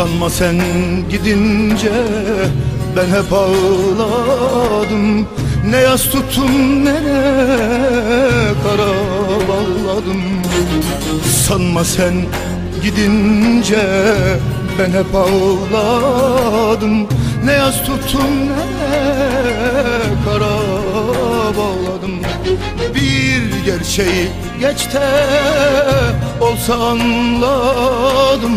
Sanma sen gidince ben hep ağladım. Ne yas tuttum ne kara bağladım. Sanma sen gidince ben hep ağladım. Ne yas tuttum ne kara bağladım. Bir gerçeği geçte olsa anladım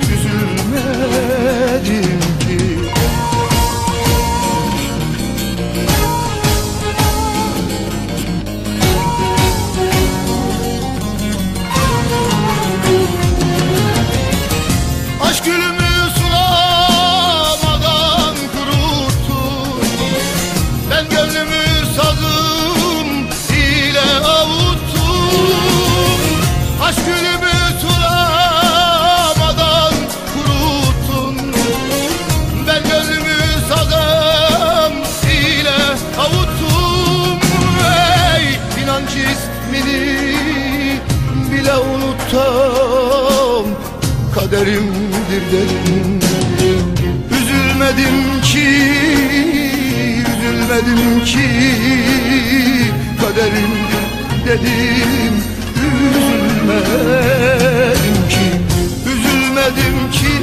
ismini bile unuttum kaderimdir dedim. Üzülmedim ki, üzülmedim ki. Kaderimdir dedim. Üzülmedim ki, üzülmedim ki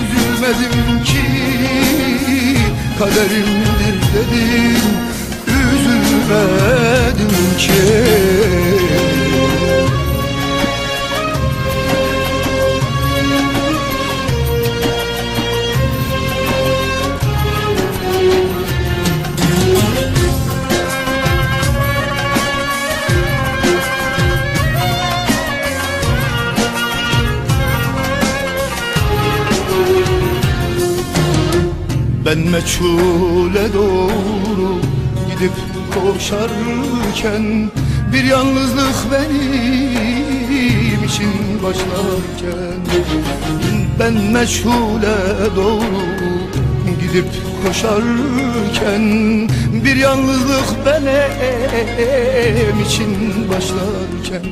Üzülmedim ki. Kaderimdir dedim Üzülmedim ki. Ben meçhule doğru gidip koşarken Bir yalnızlık benim için başlarken Ben meçhule doğru gidip koşarken Bir yalnızlık benim için başlarken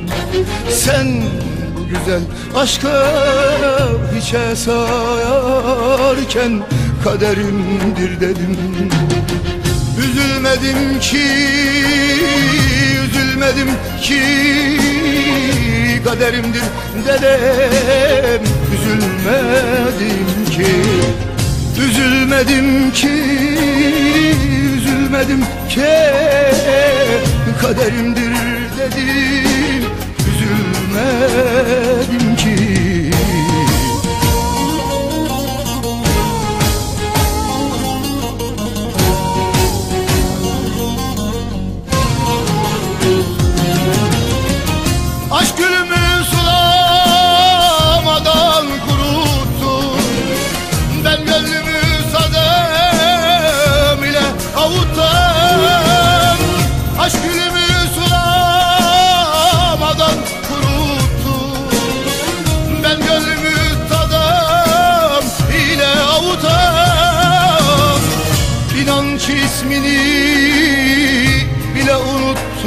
Sen bu güzel aşkı hiçe sayarken kaderimdir dedim Üzülmedim ki, üzülmedim ki Kaderimdir dedim Üzülmedim ki, üzülmedim ki Üzülmedim ki Kaderimdir dedim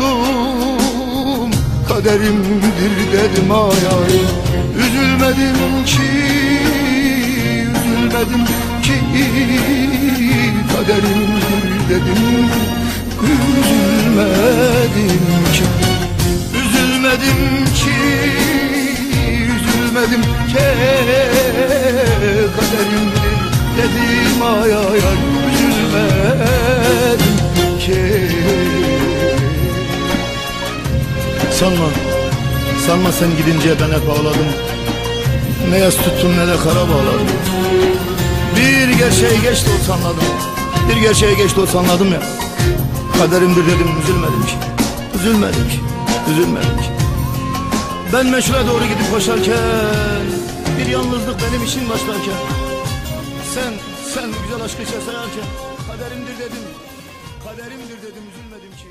unuttum Kaderimdir dedim ay ay. Üzülmedim ki Üzülmedim ki. Kaderimdir dedim Üzülmedim ki. Üzülmedim ki Üzülmedim ki. Kaderimdir dedim ay ay ay. Üzülmedim ki Sanma, sanma sen gidince ben hep ağladım. Ne yas tuttum ne de kara bağladım. Bir gerçeği geç de olsa anladım. Bir gerçeği geç de olsa anladım ya. Kaderimdir dedim üzülmedim ki Üzülmedim ki, üzülmedim ki Ben meşhule doğru gidip koşarken Bir yalnızlık benim için başlarken Sen, sen güzel aşkı sayarken Kaderimdir dedim Kaderimdir dedim üzülmedim ki